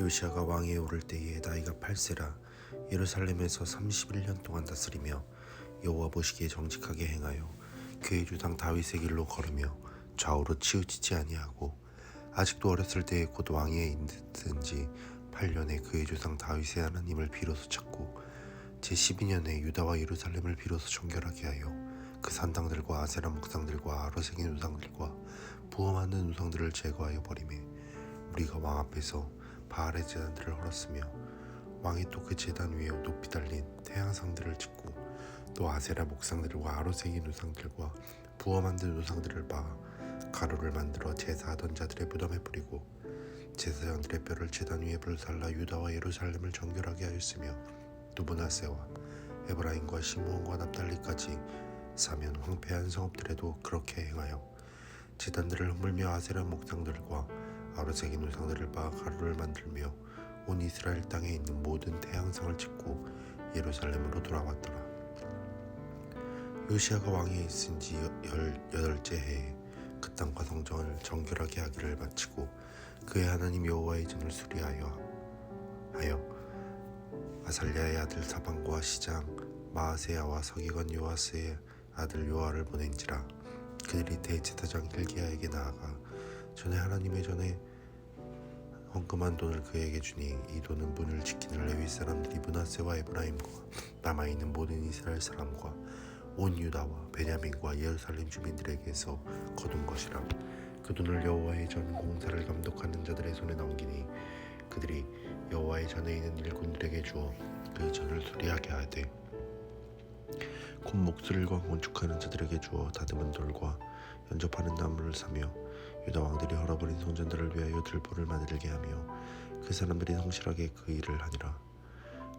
요시아가 왕위에 오를 때에 나이가 8세라 예루살렘에서 31년 동안 다스리며 여호와 보시기에 정직하게 행하여 그의 주당 다윗의 길로 걸으며 좌우로 치우치지 아니하고 아직도 어렸을 때에 곧 왕위에 있든지 8년에 그의 조상 다윗의 하나님을 비로소 찾고 제 12년에 유다와 예루살렘을 비로소 정결하게 하여 그 산당들과 아세라 목상들과 아로새긴 우상들과 부엄하는 우상들을 제거하여 버리매 우리가 왕 앞에서 바알의 제단들을 헐었으며 왕이 또그 제단 위에 높이 달린 태양상들을 짓고 또 아세라 목상들과 아로새긴 우상들과 부어 만든 우상들을 봐 가루를 만들어 제사하던 자들의 무덤에 뿌리고 제사장들의 뼈를 제단 위에 불살라 유다와 예루살렘을 정결하게 하였으며 또 문하세와 에브라임과 시므온과 납달리까지 사면 황폐한 성읍들에도 그렇게 행하여 제단들을 허물며 아세라 목상들과 아로새긴 우상들을 봐 가루를 만들며 온 이스라엘 땅에 있는 모든 태양상을 짓고 예루살렘으로 돌아왔더라. 요시아가 왕위에 있은 지 열여덟째 해에 그 땅과 성전을 정결하게 하기를 마치고 그의 하나님 여호와의 전을 수리하여 하여 아살랴의 아들 사방과 시장 마아세야와 서기관 요아스의 아들 요아를 보낸지라 그들이 대제사장 힐기야에게 나아가 전에 하나님의 전에 헌금한 돈을 그에게 주니 이 돈은 문을 지키는 레위 사람들이 문하세와 에브라임과 남아 있는 모든 이스라엘 사람과 온 유다와 베냐민과 예루살렘 주민들에게서 거둔 것이라 그 돈을 여호와의 전 공사를 감독하는 자들의 손에 넘기니 그들이 여호와의 전에 있는 일꾼들에게 주어 그 전을 수리하게 하되 곧 목술과 건축하는 자들에게 주어 다듬은 돌과 연접하는 나무를 사며 유다 왕들이 헐어버린 성전들을 위하여 들보를 만들게 하며 그 사람들이 성실하게 그 일을 하니라.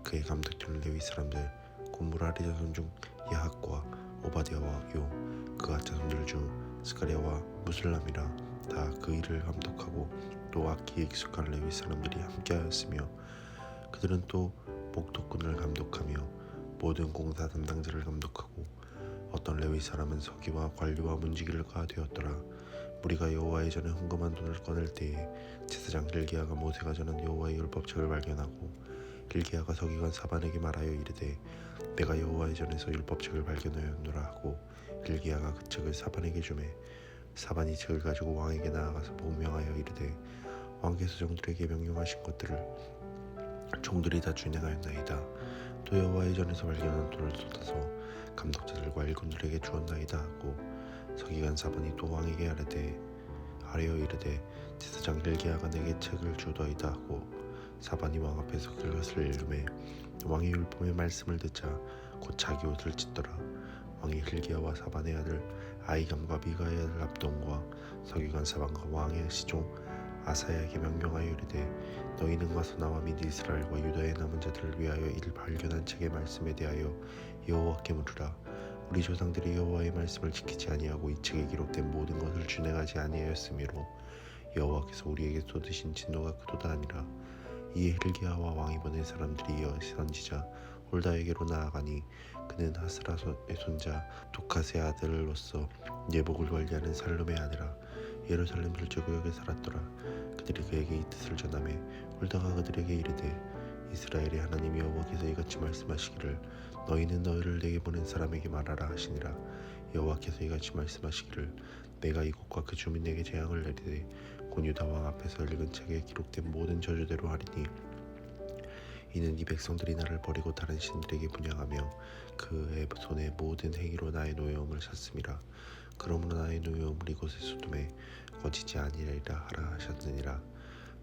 그의 감독들은 레위 사람들 곧 무라리 자손 중 야학과 오바디아와 요 그가 자손들 중 스가랴와 무슬람이라 다 그 일을 감독하고 또 악기에 익숙한 레위 사람들이 함께하였으며 그들은 또 목독꾼을 감독하며 모든 공사 담당자를 감독하고 어떤 레위 사람은 서기와 관리와 문지기를가 되었더라. 우리가 여호와의 전에 헌금한 돈을 꺼낼 때에 제사장 힐기야가 모세가 전한 여호와의 율법책을 발견하고 힐기야가 서기관 사반에게 말하여 이르되 내가 여호와의 전에서 율법책을 발견하였노라 하고 힐기야가 그 책을 사반에게 주매 사반이 책을 가지고 왕에게 나아가서 복명하여 이르되 왕께서 종들에게 명령하신 것들을 종들이 다 준행하였나이다. 또 여호와의 전에서 발견한 돈을 쏟아서 감독자들과 일꾼들에게 주었나이다 하고 서기관 사번이 또 왕에게 아뢰되 아뢰어 이르되 제사장 힐기야가 내게 책을 주더이다 하고 사반이 왕 앞에서 그것을 읽음에 왕이 율법의 말씀을 듣자 곧 자기 옷을 찢더라. 왕이 힐기야와 사반의 아들 아이감과 미가의 아들 압동과 서기관 사반과 왕의 시종 아사야에게 명령하여 이르되 너희는 가서 나와 및 이스라엘과 유다의 남은 자들을 위하여 이를 발견한 책의 말씀에 대하여 여호와께 물으라. 우리 조상들이 여호와의 말씀을 지키지 아니하고 이 책에 기록된 모든 것을 준행하지 아니하였으므로 여호와께서 우리에게 쏟으신 진노가 그도다 아니라 이에 힐기야와 왕이 보낸 사람들이 이어 선지자 홀다에게로 나아가니 그는 하스라의 손자 도카스의 아들로서 예복을 관리하는 살룸의 아들아 예루살렘 불제구역에 살았더라. 그들이 그에게 이 뜻을 전하매 홀다가 그들에게 이르되 이스라엘의 하나님 여호와께서 이같이 말씀하시기를 너희는 너희를 내게 보낸 사람에게 말하라 하시니라. 여호와께서 이같이 말씀하시기를 내가 이곳과 그 주민에게 재앙을 내리되 곧 유다 왕 앞에서 읽은 책에 기록된 모든 저주대로 하리니 이는 이 백성들이 나를 버리고 다른 신들에게 분양하며 그의 손에 모든 행위로 나의 노여움을 샀음이라 그러므로 나의 노여움을 이곳에 쏟음에 거지지 아니리라 하라 하셨느니라.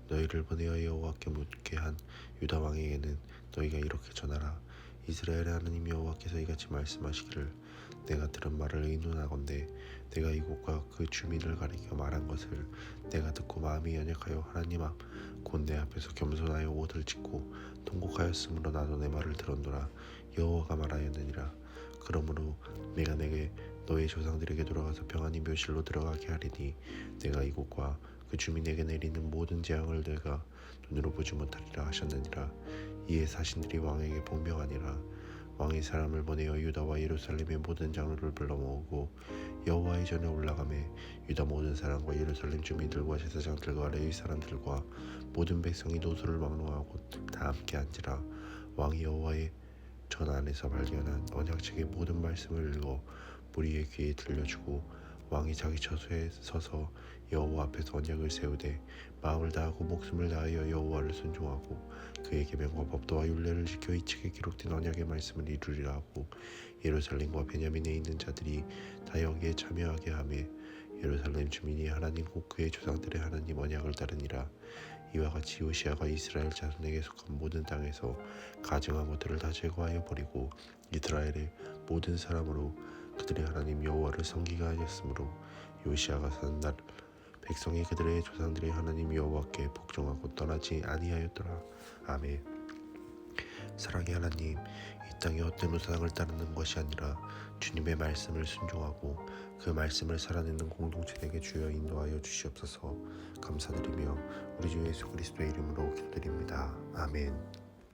너희를 보내어 여호와께 묻게 한 유다 왕에게는 너희가 이렇게 전하라 이스라엘의 하나님 여호와께서 이같이 말씀하시기를 내가 들은 말을 의논하건대 내가 이곳과 그 주민을 가리켜 말한 것을 내가 듣고 마음이 연약하여 하나님 앞 곧 내 앞에서 겸손하여 옷을 찢고 통곡하였으므로 나도 내 말을 들었노라. 여호와가 말하였느니라. 그러므로 내가 내게 너의 조상들에게 돌아가서 평안히 묘실로 들어가게 하리니 내가 이곳과 그 주민에게 내리는 모든 재앙을 내가 눈으로 보지 못하리라 하셨느니라 이에 사신들이 왕에게 복명하니라. 왕이 사람을 보내어 유다와 예루살렘의 모든 장로를 불러 모으고 여호와의 전에 올라가매 유다 모든 사람과 예루살렘 주민들과 제사장들과 레위 사람들과 모든 백성이 노소를 막론하고 다 함께 앉으라. 왕이 여호와의 전 안에서 발견한 언약책의 모든 말씀을 읽어 무리의 귀에 들려주고 왕이 자기 처소에 서서 여호와 앞에서 언약을 세우되 마음을 다하고 목숨을 다하여 여호와를 순종하고 그의 계명과 법도와 율례를 지켜 이 책에 기록된 언약의 말씀을 이루리라 하고 예루살렘과 베냐민에 있는 자들이 다 여기에 참여하게 하며 예루살렘 주민이 하나님 곧 그의 조상들의 하나님 언약을 따르니라. 이와 같이 요시아가 이스라엘 자손에게 속한 모든 땅에서 가증한 것들을 다 제거하여 버리고 이스라엘의 모든 사람으로 그들의 하나님 여호와를 섬기게 하였으므로 요시아가 사는 날 백성이 그들의 조상들의 하나님 여호와께 복종하고 떠나지 아니하였더라. 아멘. 사랑의 하나님 이 땅의 헛된 우상을 따르는 것이 아니라 주님의 말씀을 순종하고 그 말씀을 살아내는 공동체에게 주여 인도하여 주시옵소서 감사드리며 우리 주 예수 그리스도의 이름으로 기도드립니다. 아멘